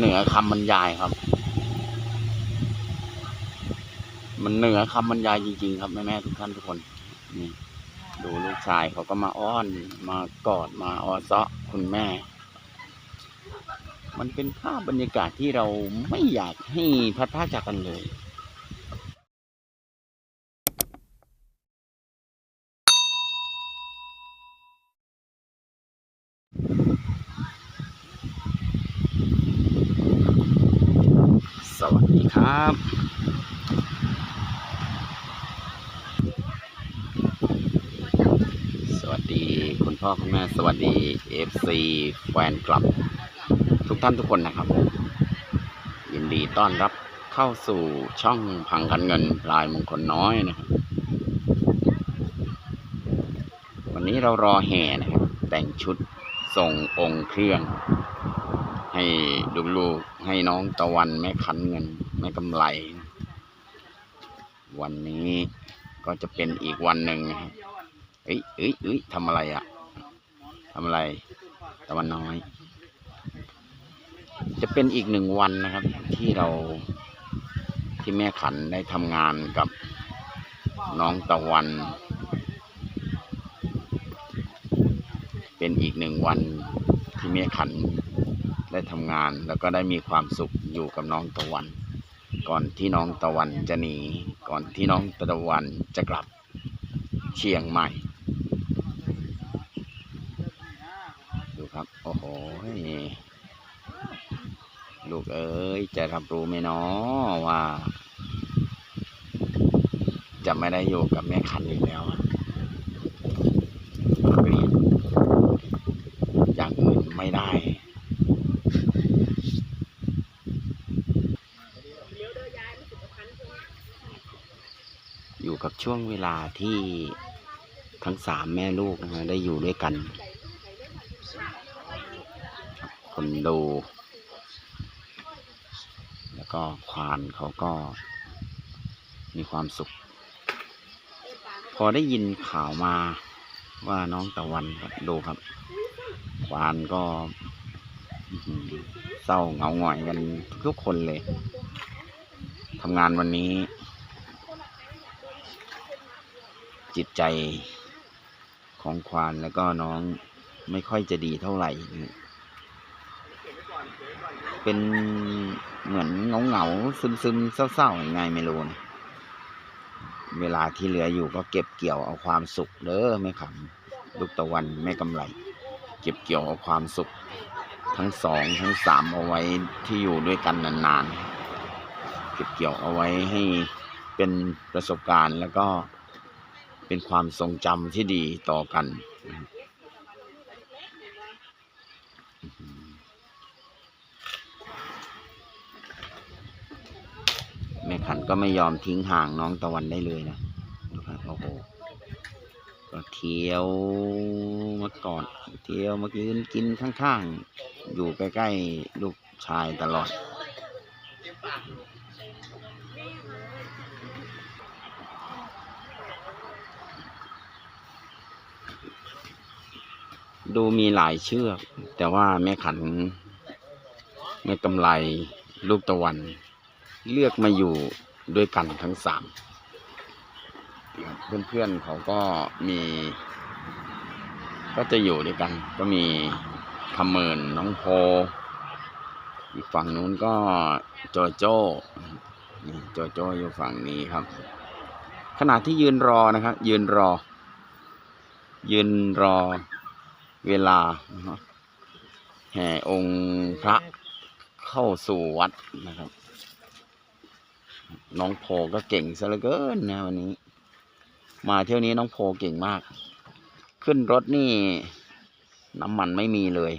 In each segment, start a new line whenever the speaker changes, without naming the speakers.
เหนือคำบรรยายครับ มันเหนือคำบรรยายจริง ๆ ครับแม่แม่ๆทุกท่านทุกคนนี่ดูลูกชายเขาก็มาอ้อนมากอดมาอ้อเซาะคุณแม่ มันเป็นภาพบรรยากาศที่เราไม่อยากให้พัดพาจากกันเลย ส วัสดีครับสวัสดีคุณพ่อคุณแม่สวัสดี FC แฟนคลับ ทุกท่านทุกคนนะครับ ยินดีต้อนรับเข้าสู่ช่องพังกันเงินลายมงคลน้อยนะครับ วันนี้เรารอแห่นะครับ แต่งชุดส่งองค์เครื่อง ให้ลูกๆให้น้องตะวันแม่คันเงินแม่กำไร วันนี้ก็จะเป็นอีกวันหนึ่งนะครับเอ้ยเอ้ยเอ้ยทำอะไรอะ่ะทำอะไร ตะวันน้อย จะเป็นอีกหนึ่งวันนะครับ ที่เราที่แม่ขันได้ทำงานกับน้องตะวัน เป็นอีกหนึ่งวันที่แม่ขัน ได้ทำงาน แล้วก็ได้มีความสุขอยู่กับน้องตะวัน ก่อนที่น้องตะวันจะหนี ก่อนที่น้องตะวันจะกลับเชียงใหม่ ดูครับ โอ้โห ลูกเอ้ยจะรับรู้ไหมเนาะว่า จะไม่ได้อยู่กับแม่คันอีกแล้วอะเรียนอย่างอื่นไม่ได้ อยู่ กับช่วงเวลาที่ทั้งสามแม่ลูกนะฮะได้อยู่ด้วยกันคนดูแล้วก็ควานเขาก็มีความสุข พอได้ยินข่าวมาว่าน้องตะวันครับดูครับ ควานก็เศร้าเหงาหงอยกันทุกคนเลยทำงานวันนี้ จิตใจของควานแล้วก็น้องไม่ค่อยจะดีเท่าไหร่นะเป็นเหมือนเงาเงาซึมซึมเศร้าๆยังไงไม่รู้นะเวลาที่เหลืออยู่ก็เก็บเกี่ยวเอาความสุขเด้อไม่ขำลูกตะวันไม่กำไร เก็บเกี่ยวเอาความสุข ทั้งสองทั้งสามเอาไว้ที่อยู่ด้วยกันนานๆ เก็บเกี่ยวเอาไว้ให้เป็นประสบการณ์แล้วก็ เป็นความทรงจำที่ดีต่อกันนะครับแม่ขันก็ไม่ยอมทิ้งห่างน้องตะวันได้เลยนะดูครับโอ้โหก็เที่ยวมาก่อดเที่ยวมากินกินข้างๆ อยู่ใกล้ๆ ลูกชายตลอด ดูมีหลายเชือก แต่ว่าแม่ขัน แม่กำไรลูกตะวัน เลือกมาอยู่ด้วยกันทั้งสามเพื่อนๆเขาก็มี ก็จะอยู่ด้วยกัน ก็มีคำเมินน้องโพ อีกฝั่งนู้นก็โจโจ้นี่โจโจ้อยู่ฝั่งนี้ครับ ขณะที่ยืนรอนะครับ ยืนรอ ยืนรอ เวลาแห่องค์พระเข้าสู่วัดนะครับ น้องโพก็เก่งซะเหลือเกินนะวันนี้ มาเที่ยวนี้น้องโพเก่งมาก ขึ้นรถนี่น้ำมันไม่มีเลย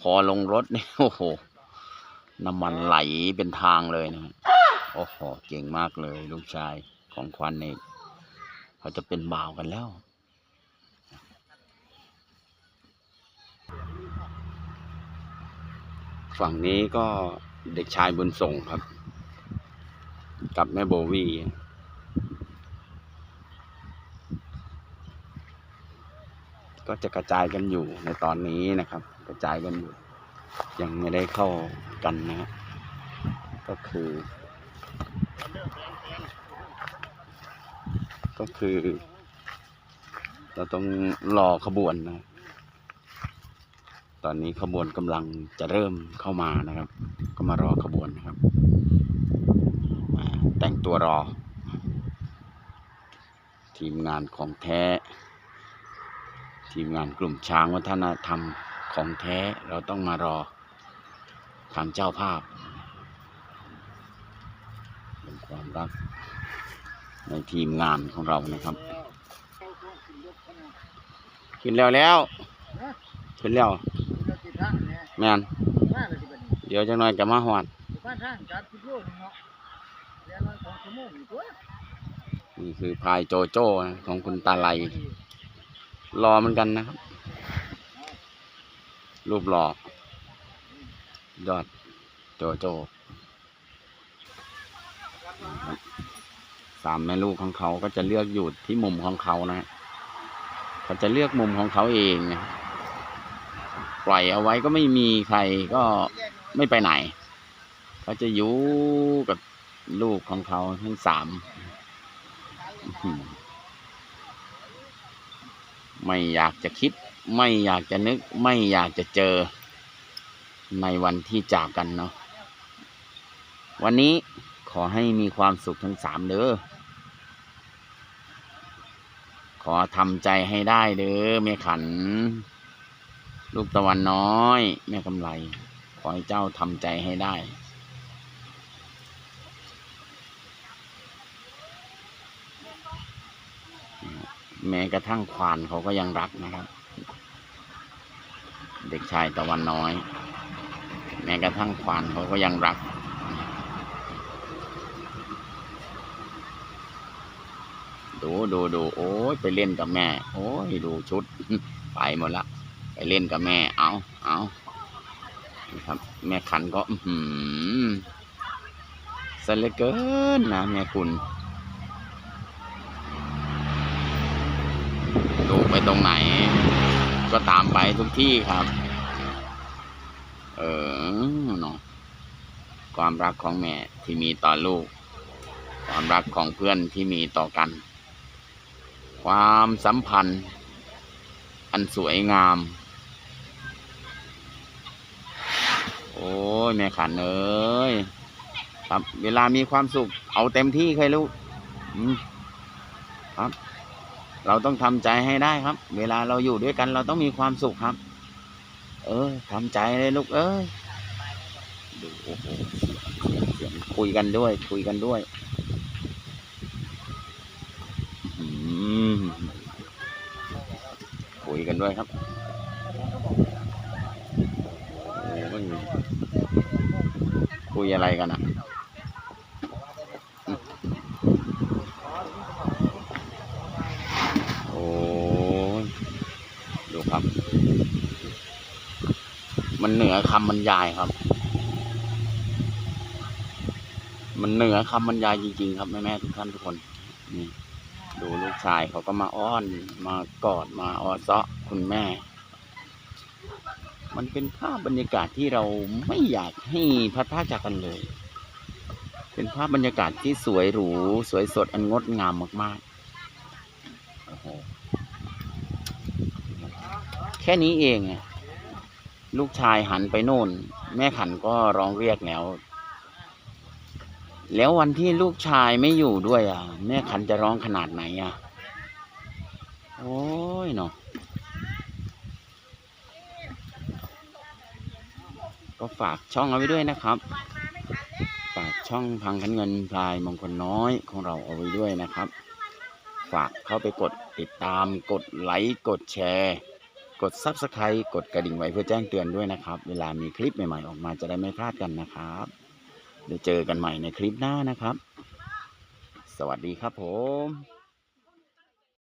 พอลงรถนี่โอ้โห น้ำมันไหลเป็นทางเลยนะฮะโอ้โห เก่งมากเลย ลูกชายของควันเอกเขาจะเป็นบ่าวกันแล้ว ฝั่งนี้ก็เด็กชายบุญส่งครับ กับแม่โบวี่ก็จะกระจายกันอยู่ในตอนนี้นะครับ กระจายกันอยู่ ยังไม่ได้เข้ากันนะก็คือ ก็คือ เราต้องรอขบวนนะ ตอนนี้ขบวนกำลังจะเริ่มเข้ามานะครับ ก็มารอขบวนนะครับ แต่งตัวรอ ทีมงานของแท้ ทีมงานกลุ่มช้างวัฒนธรรมของแท้เราต้องมารอทางเจ้าภาพเป็นความรักในทีมงานของเรานะครับ ขึ้นแล้วแล้ว ขึ้นแล้ว แม่น
เดี๋
ยวจังหน่อยจะมาหอด
บ้านทางจัดสิบมาหอดนี่
คือพายโจโจ้ของคุณตาไลรอเหมือนกันนะครับ รูปหล่อยอดโจโจ้สามแม่ลูกของเขาก็จะเลือกอยู่ที่มุมของเขานะเขาจะเลือกมุมของเขาเองนะ ปล่อยเอาไว้ก็ไม่มีใครก็ไม่ไปไหนเขาจะอยู่กับลูกของเขาทั้งสามไม่อยากจะคิด ไม่อยากจะนึก ไม่อยากจะเจอ ในวันที่จากกันเนาะวันนี้ขอให้มีความสุขทั้งสามเด้อขอทำใจให้ได้เด้อแม่ขัน ลูกตะวันน้อย แม่กำไร ขอให้เจ้าทำใจให้ได้ แม้กระทั่งควานเขาก็ยังรักนะครับ เด็กชายตะวันน้อย แม้กระทั่งควานเขาก็ยังรักดูดูดูโอ้ยไปเล่นกับแม่ โอ้ยดูชุด ไปหมดละ ไปเล่นกับแม่ เอาเอานะครับ แม่ขันก็ อือหือสเลยเกินนะแม่คุณลูกไปตรงไหน ก็ตามไปทุกที่ครับ เออเนาะความรักของแม่ที่มีต่อลูก ความรักของเพื่อนที่มีต่อกัน ความสัมพันธ์ อันสวยงาม อ้ยแม่ขันเอ้ยครับ เวลามีความสุข เอาเต็มที่เคยลูกครับ เราต้องทำใจให้ได้ครับ เวลาเราอยู่ด้วยกัน เราต้องมีความสุขครับ เออทำใจเลยลูกเอ้ยดูโอ้โหเสียงคุยกันด้วย คุยกันด้วยอืมคุยกันด้วยครับโอ้ย คุยอะไรกันอะโอ้ยดูครับ มันเหนือคำบรรยายครับ มันเหนือคำบรรยายจริงๆ ครับแม่แม่ๆทุกท่านทุกคนนี่ดูลูกชายเขาก็มาอ้อนมากอดมาอ้อเซาะคุณแม่ มันเป็นภาพบรรยากาศที่เราไม่อยากให้พัดพาจากกันเลย เป็นภาพบรรยากาศที่สวยหรู สวยสดอันงดงามมากๆโอ้โหแค่นี้เองลูกชายหันไปโน่น แม่ขันก็ร้องเรียกแล้ว แล้ววันที่ลูกชายไม่อยู่ด้วยอะ แม่ขันจะร้องขนาดไหนอะ โอ้ยเนาะ ก็ฝากช่องเอาไว้ด้วยนะครับ ฝากช่องพังคันเงินพลายมงคลน้อยของเราเอาไว้ด้วยนะครับ ฝากเข้าไปกดติดตาม กดไลค์ กดแชร์ กด Subscribe กดกระดิ่งไว้เพื่อแจ้งเตือนด้วยนะครับ เวลามีคลิปใหม่ๆออกมาจะได้ไม่พลาดกันนะครับเดี๋ยวเจอกันใหม่ในคลิปหน้านะครับ สวัสดีครับผม